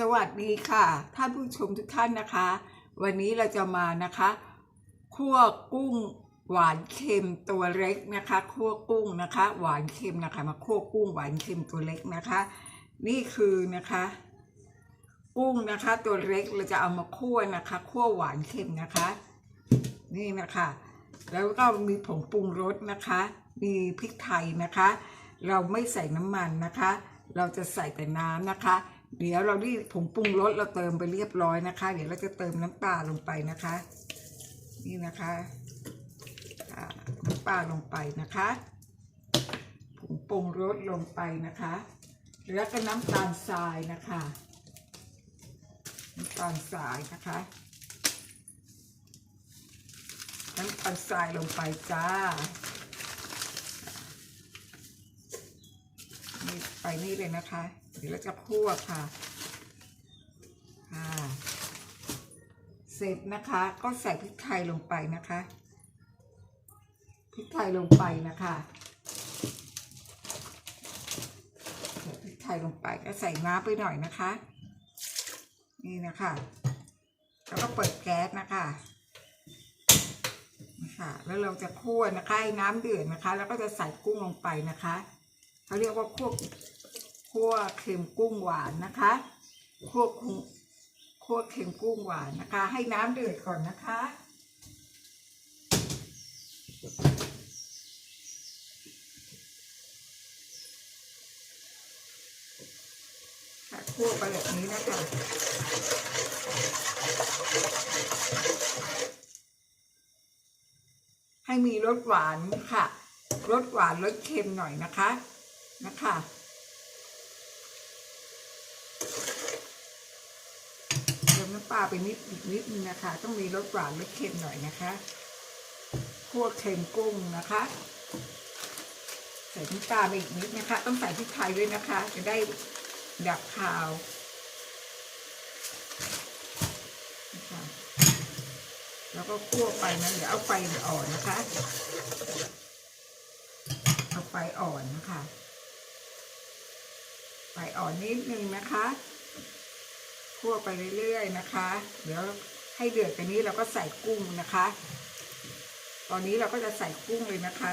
สวัสดีค่ะท่านผู้ชมทุกท่านนะคะ วันนี้เราจะมานะคะคั่วกุ้งหวานเค็มตัวเล็กนะคะคั่วกุ้งนะคะ หวานเค็มนะคะ มาคั่วกุ้งหวานเค็มตัวเล็กนะคะ นี่คือนะคะ กุ้งนะคะ ตัวเล็กเราจะเอามาคั่วนะคะคั่วหวานเค็มนะคะ นี่นะคะ แล้วก็มีผงปรุงรสนะคะ มีพริกไทยนะคะ เราไม่ใส่น้ำมันนะคะ เราจะใส่แต่น้ำนะคะ เดี๋ยวเราที่ผงปรุงรสเราเติมไปเรียบร้อยนะคะ เดี๋ยวเราจะเติมน้ำปลาลงไปนะคะ นี่นะคะน้ำปลาลงไปนะคะผงปรุงรสลงไปนะคะ แล้วก็น้ำตาลทรายนะคะน้ำตาลทรายนะคะน้ำตาลทรายลงไปจ้านี่ไปนี่เลยนะคะ เดี๋ยวเราจะคั่วค่ะค่ะเสร็จนะคะ ก็ใส่พริกไทยลงไปนะคะพริกไทยลงไปนะคะพริกไทยลงไปก็ใส่น้ำไปหน่อยนะคะ นี่นะคะแล้วก็เปิดแก๊สนะคะนะคะแล้วเราจะคั่วนะคะให้น้ำเดือดนะคะ แล้วก็จะใส่กุ้งลงไปนะคะเขาเรียกว่าคั่ว คั่วเค็มกุ้งหวานนะคะคั่วกุ้งคั่วเค็มกุ้งหวานนะคะ ให้น้ำเดือดก่อนนะคะค่ะคั่วไปแบบนี้นะคะให้มีรสหวานค่ะ รสหวานรสเค็มหน่อยนะคะ นะคะเติมน้ำป ลาไปนิดอีกนิดนึงนะคะ ต้องมีรสหวานรสเค็มหน่อยนะคะคั่วเค็มกุ้งนะคะใส่น้ำตาลไปอีกนิดนะคะ ต้องใส่พริกไทยด้วยนะคะ จะได้ดับคาวนะคะแล้วก็คั่วไปนะเดี๋ยวเอาไฟอ่อนนะคะ เอาไฟอ่อนนะคะไฟอ่อนนิดนึงนะคะ คั่วไปเรื่อยๆนะคะ เดี๋ยวให้เดือดกันนี้เราก็ใส่กุ้งนะคะ ตอนนี้เราก็จะใส่กุ้งเลยนะคะ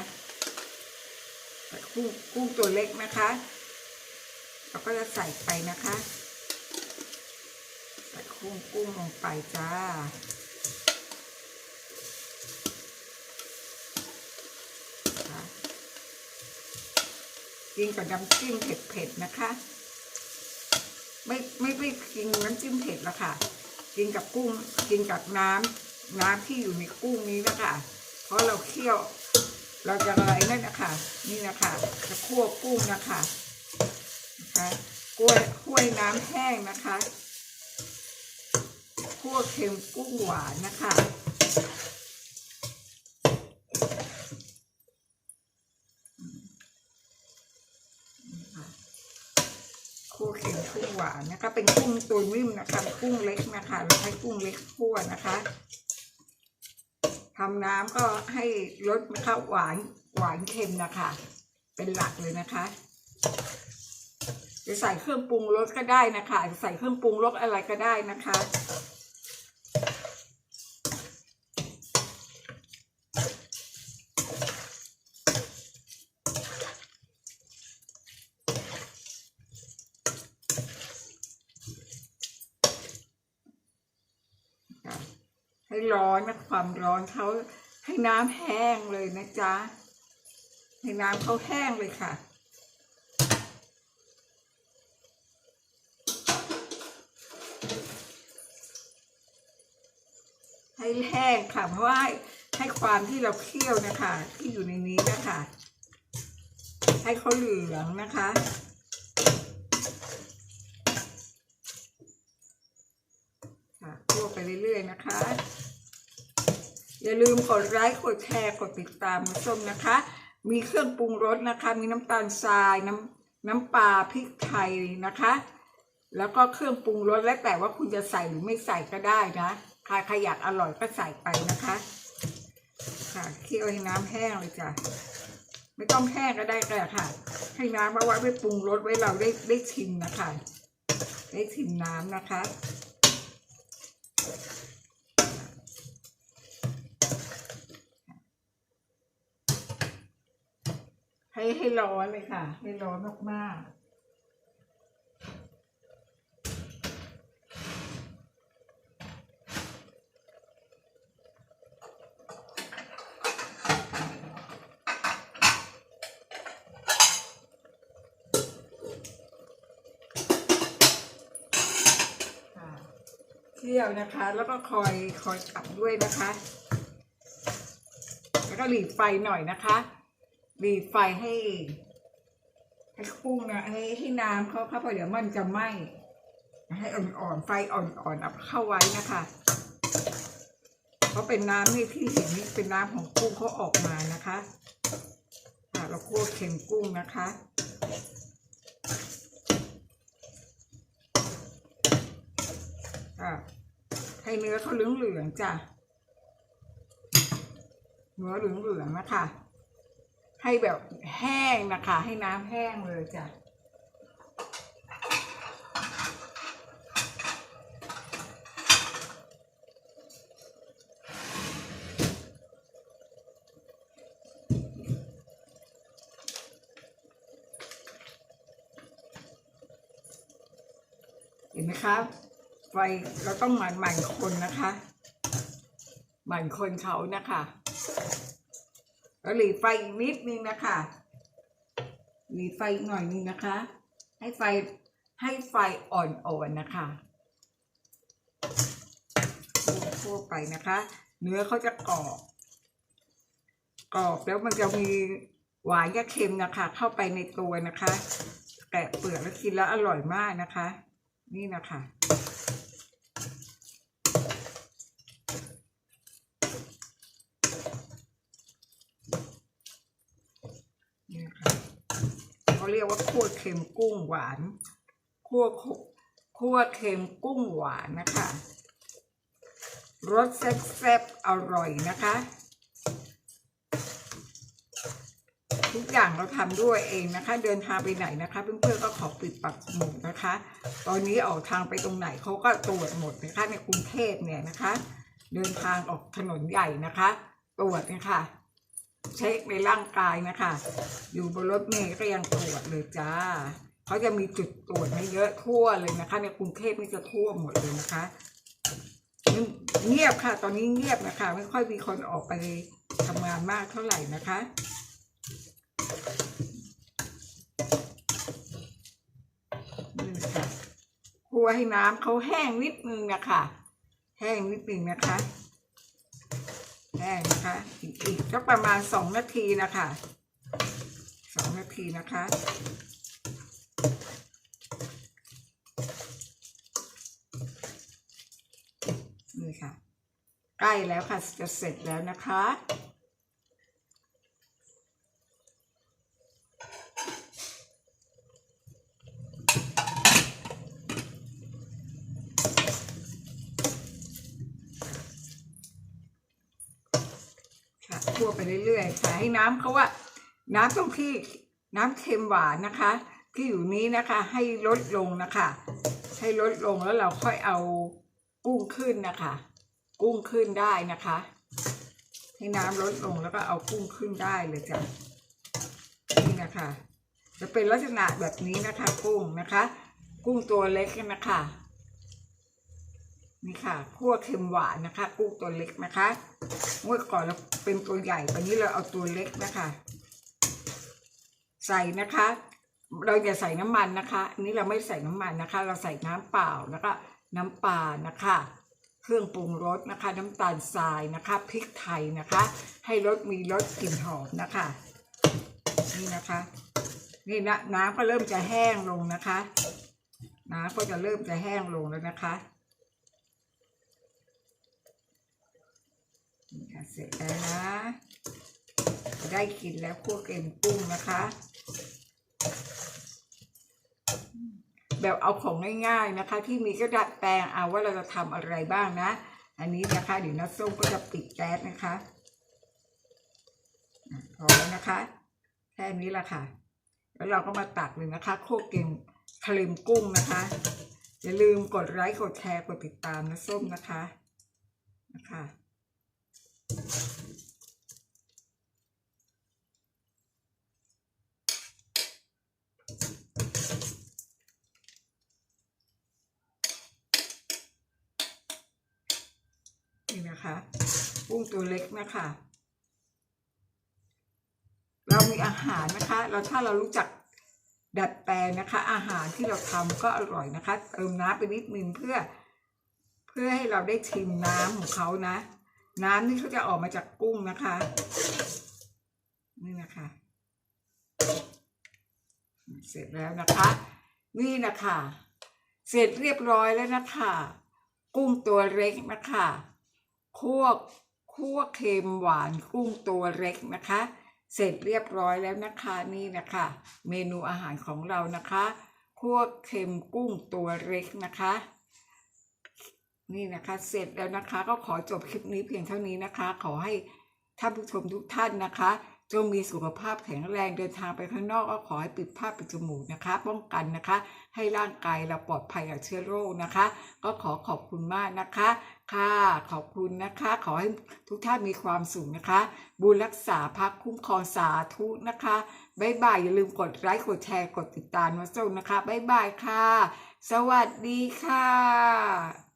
ใส่กุ้งกุ้งตัวเล็กนะคะ เราก็จะใส่ไปนะคะ ใส่กุ้งกุ้งลงไปจ้านะคะกินกับน้ำจิ้มเผ็ดๆนะคะ ไม่ไม่ไม่กินน้ำจิ้มเผ็ดละค่ะ กินกับกุ้งกินกับน้ำน้ำที่อยู่ในกุ้งนี้นะคะเพราะเราเคี่ยว เราจะอะไรนั่นนะคะนี่นะคะจะคั่วกุ้งนะคะนะคะกล้วยคั่วน้ำแห้งนะคะคั่วเค็มกุ้งหวานนะคะ เป็นกุ้งหวานนะคะ เป็นกุ้งตัวนิ่มนะคะ กุ้งเล็กนะคะ เราใช้กุ้งเล็กคั่วนะคะทำน้ำก็ให้รสนะคะหวานหวานเค็มนะคะ เป็นหลักเลยนะคะ จะใส่เครื่องปรุงรสก็ได้นะคะ ใส่เครื่องปรุงรสอะไรก็ได้นะคะ ให้ร้อนนะความร้อนเขาให้น้ำแห้งเลยนะจ๊ะให้น้ำเขาแห้งเลยค่ะให้แห้งค่ะเพราะว่าให้ความที่เราเคี่ยวนะคะ ที่อยู่ในนี้นะคะ ให้เขาเหลืองนะคะคั่วไป เรื่อยๆนะคะ อย่าลืมกดไลค์กดแชร์กดติดตามมาส้มนะคะ มีเครื่องปรุงรสนะคะ มีน้ำตาลทรายน้ำน้ำปลาพริกไทยนะคะ แล้วก็เครื่องปรุงรสแล้วแต่ว่าคุณจะใส่หรือไม่ใส่ก็ได้นะใครใครอยากอร่อยก็ใส่ไปนะคะ ค่ะเคี่ยวให้น้ำแห้งเลยจ้ะไม่ต้องแห้งก็ได้ก็ได้ค่ะ ให้น้ำเอาไว้ไปปรุงรสไว้เราได้ได้ชิมนะคะ ได้ชิมน้ำนะคะ ให้ให้ร้อนเลยค่ะ ให้ร้อนมากๆค่ะเคี่ยวนะคะ แล้วก็คอยคอยกลับด้วยนะคะ แล้วก็หลีไฟหน่อยนะคะ หลีไฟให้ให้กุ้งนะให้ให้น้ำเขาเข้าไปเดี๋ยวมันจะไหม้ให้อ่อนๆไฟอ่อนๆเอาเข้าไว้นะคะเพราะเป็นน้ำนี่ที่เห็นนี่เป็นน้ำของกุ้งเขาออกมานะคะค่ะเราคั่วเค็มกุ้งนะคะค่ะให้เนื้อเขาเหลืองๆจ้ะเนื้อเหลืองๆนะคะ ให้แบบแห้งนะคะ ให้น้ำแห้งเลยจ้ะเห็นไหมคะไฟเราต้องหมั่นหมั่นคนนะคะ หมั่นคนเขานะคะ แล้วหลีไฟอีกนิดนึงนะคะ หลีไฟหน่อยนึงนะคะ ให้ไฟให้ไฟอ่อนๆนะคะทั่วไปนะคะ เนื้อเขาจะกรอบกรอบแล้วมันจะมีหวานกับเค็มนะคะ เข้าไปในตัวนะคะ แกะเปลือกแล้วกินแล้วอร่อยมากนะคะ นี่นะคะ นี่นะคะเขาเรียกว่าคั่ว เค็มกุ้งหวานคั่วคั่วเค็มกุ้งหวานนะคะรสแซ่บๆอร่อยนะคะ ทุกอย่างเราทำด้วยเองนะคะ เดินทางไปไหนนะคะ เพื่อนๆก็ขอปิดปักหมุดนะคะ ตอนนี้ออกทางไปตรงไหนเขาก็ตรวจหมดนะคะในกรุงเทพเนี่ยนะคะ เดินทางออกถนนใหญ่นะคะ ตรวจนะคะ เช็คในร่างกายนะคะ อยู่บนรถเมล์ก็ยังตรวจเลยจ้าเขาจะมีจุดตรวจไม่เยอะทั่วเลยนะคะ ในกรุงเทพนี่จะทั่วหมดเลยนะคะเงียบค่ะ ตอนนี้เงียบนะคะ ไม่ค่อยมีคนออกไปทำงานมากเท่าไหร่นะคะนี่นะคะคั่วให้น้ำเขาแห้งนิดนึงนะคะ แห้งนิดนึงนะคะ นะคะอีกอีกก็ประมาณสองนาทีนะคะสองนาทีนะคะนี่ค่ะ ใกล้แล้วค่ะจะเสร็จแล้วนะคะค่ะคั่วไปเรื่อยๆค่ะให้ น้ำเขาว่า น้ำต้องที่น้ำเค็มหวานนะคะ ที่อยู่นี้นะคะ ให้ลดลงนะคะ ให้ลดลงแล้วเราค่อยเอากุ้งขึ้นนะคะ กุ้งขึ้นได้นะคะ ให้น้ำลดลงแล้วก็เอากุ้งขึ้นได้เลยจ้ะนี่นะคะ จะเป็นลักษณะแบบนี้นะคะ กุ้งนะคะ กุ้งตัวเล็กนะคะ นี่ค่ะคั่วเค็มหวานนะคะกุ้งตัวเล็กนะคะเมื่อก่อนเราเป็นตัวใหญ่ตอนนี้เราเอาตัวเล็กนะคะ ใส่นะคะ เราอย่าใส่น้ำมันนะคะอันนี้เราไม่ใส่น้ำมันนะคะ เราใส่น้ำเปล่าแล้วก็น้ำปลานะคะ เครื่องปรุงรสนะคะ น้ำตาลทรายนะคะพริกไทยนะคะ ให้รสมีรสกลิ่นหอมนะคะ นี่นะคะ นี่นะน้ำก็เริ่มจะแห้งลงนะคะ น้ำก็จะเริ่มจะแห้งลงแล้วนะคะ นี่ค่ะ เสร็จแล้วนะ ได้กินแล้วคั่วเกมกุ้งนะคะ แบบเอาของง่ายๆนะคะ ที่มีก็ดัดแปลงเอาว่าเราจะทำอะไรบ้างนะ อันนี้นะคะเดี๋ยวน้าส้มก็จะปิดแก๊สนะคะพอแล้วนะคะ แค่นี้ละค่ะ แล้วเราก็มาตักเลยนะคะโคกเกมครีมกุ้งนะคะ อย่าลืมกดไลค์กดแชร์กดติดตามนะส้มนะคะนะคะ นี่นะคะกุ้งตัวเล็กนะคะ เรามีอาหารนะคะ เราถ้าเรารู้จักดัดแปลงนะคะ อาหารที่เราทำก็อร่อยนะคะ เติมน้ำไปนิดนึงเพื่อ เพื่อให้เราได้ชิมน้ำของเขานะ น้ำนี่เขาจะออกมาจากกุ้งนะคะ นี่นะคะ เสร็จแล้วนะคะ นี่นะคะ เสร็จเรียบร้อยแล้วนะคะ กุ้งตัวเล็กนะคะคั่วคั่วเค็มหวานกุ้งตัวเล็กนะคะ เสร็จเรียบร้อยแล้วนะคะนี่นะคะ เมนูอาหารของเรานะคะคั่วเค็มกุ้งตัวเล็กนะคะ นี่นะคะเสร็จแล้วนะคะ ก็ขอจบคลิปนี้เพียงเท่านี้นะคะ ขอให้ท่านผู้ชมทุกท่านนะคะ จงมีสุขภาพแข็งแรงเดินทางไปข้างนอกก็ขอให้ปิดผ้าปิดจมูกนะคะ ป้องกันนะคะ ให้ร่างกายเราปลอดภัยจากเชื้อโรคนะคะ ก็ขอขอบคุณมากนะคะ ค่ะขอบคุณนะคะ ขอให้ทุกท่านมีความสุขนะคะ บุญรักษาพักคุ้มครองสาธุนะคะบ๊ายบายอย่าลืมกดไลค์กดแชร์กดติดตามนะส้มนะคะบ๊ายบายค่ะ สวัสดีค่ะ